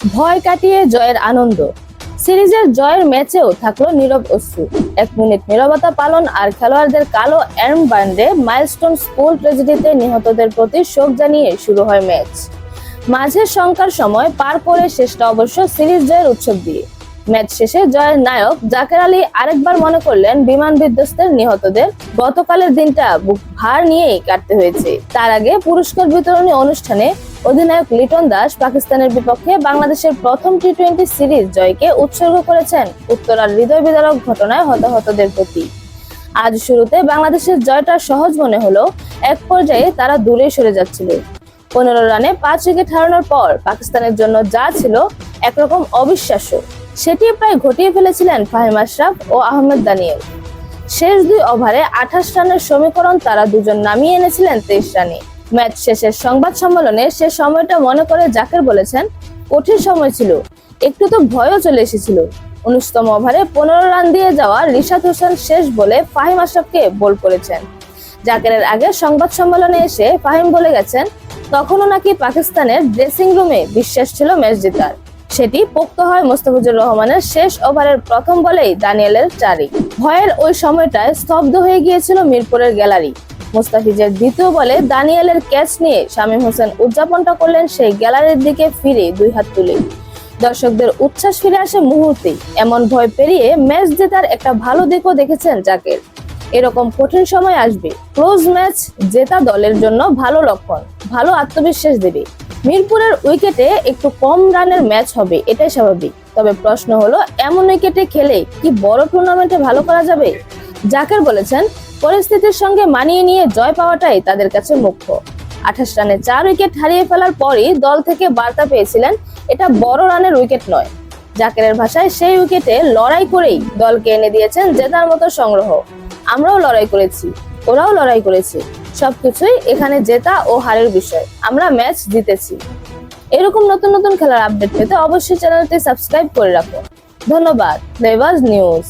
ভয় কাটিয়ে জয়ের আনন্দ। সিরিজের জয়ের ম্যাচেও থাকল নীরব অশ্রু। এক মিনিট নীরবতা পালন আর খেলোয়াড়দের কালো অ্যার্ম ব্যান্ডে মাইলস্টোন স্কুল ট্রেজেডিতে নিহতদের প্রতি শোক জানিয়ে শুরু হয় ম্যাচ। মাঝের সংখ্যার সময় পার করে শেষটা অবশ্য সিরিজ জয়ের উৎসব দিয়ে। ম্যাচ শেষে জয়ের নায়ক জাকের আলী আরেকবার মনে করলেন, বিমান বিধ্বস্তের নিহতদের গতকালের দিনটা বুক ভার নিয়েই কাটতে হয়েছে। তার আগে পুরস্কার বিতরণী অনুষ্ঠানে অধিনায়ক লিটন দাস পাকিস্তানের বিপক্ষে বাংলাদেশের প্রথম টি টোয়েন্টি সিরিজ জয়কে উৎসর্গ করেছেন। উত্তরার হৃদয় বিদারক ঘটনায় হতাহতদের প্রতি। আজ শুরুতে বাংলাদেশের জয়টা সহজ মনে হলো এক পর্যায়ে তারা দূরে সরে যাচ্ছিল। পনেরো রানে পাঁচ উইকেট হারানোর পর পাকিস্তানের জন্য যা ছিল একরকম অবিশ্বাস্য, সেটি প্রায় ঘটিয়ে ফেলেছিলেন ফাহিম আশরাফ ও আহমেদ দানিয়েল। শেষ দুই ওভারে আঠাশ রানের সমীকরণ তারা দুজন নামিয়ে এনেছিলেন তেইশ রানে। ম্যাচ শেষের সংবাদ সম্মেলনে সে সময়টা মনে করে জাকের বলেছেন, কঠিন সময় ছিল। একটু তো ভয়ও চলে এসেছিল। উনিশতম ওভারে পনেরো রান দিয়ে যাওয়া রিশাদ হোসেন শেষ বলে ফাহিম আশরাফকে বোল করেছেন। জাকেরের আগে সংবাদ সম্মেলনে এসে ফাহিম বলে গেছেন, তখনও নাকি পাকিস্তানের ড্রেসিং রুমে বিশ্বাস ছিল ম্যাচ জেতার। সেটি পোক্ত হয় মোস্তাফিজুর রহমানের শেষ ওভারের প্রথম বলেই দানিয়েলের চারি। ভয়ের ওই সময়টায় স্তব্ধ হয়ে গিয়েছিল মিরপুরের গ্যালারি। মোস্তাফিজের দ্বিতীয় বলে দানিয়েলের ক্যাচ নিয়ে শামীম হোসেন উদযাপনটা করলেন সেই গ্যালারির দিকে ফিরে দুই হাত তুলে। দর্শকদের উচ্ছ্বাস ফিরে আসে মুহূর্তেই। এমন ভয় পেরিয়ে ম্যাচ জেতার একটা ভালো দিকও দেখেছেন জাকের। এরকম কঠিন সময় আসবে। ক্লোজ ম্যাচ জেতা দলের জন্য ভালো লক্ষণ, ভালো আত্মবিশ্বাস দেবে। মিরপুরের উইকেটে একটু কম রানের ম্যাচ হবে, এটাই স্বাভাবিক। তবে প্রশ্ন হলো, এমন উইকেটে খেলে কি বড় টুর্নামেন্টে ভালো করা যাবে? জাকের বলেছেন পরিস্থিতির সঙ্গে মানিয়ে নিয়ে জয় পাওয়াটাই তাদের কাছে মুখ্য। আঠাশ রানে চার উইকেট হারিয়ে ফেলার পরই দল থেকে বার্তা পেয়েছিলেন, এটা বড় রানের উইকেট নয়। জাকেরের ভাষায় সেই উইকেটে লড়াই করেই দলকে এনে দিয়েছেন জেতার মতো সংগ্রহ। আমরাও লড়াই করেছি, ওরাও লড়াই করেছে। সবকিছুই এখানে জেতা ও হারের বিষয়। আমরা ম্যাচ জিতেছি। এরকম নতুন নতুন খেলার আপডেট পেতে অবশ্যই চ্যানেলটি সাবস্ক্রাইব করে রাখুন ধন্যবাদ দেবাজ নিউজ।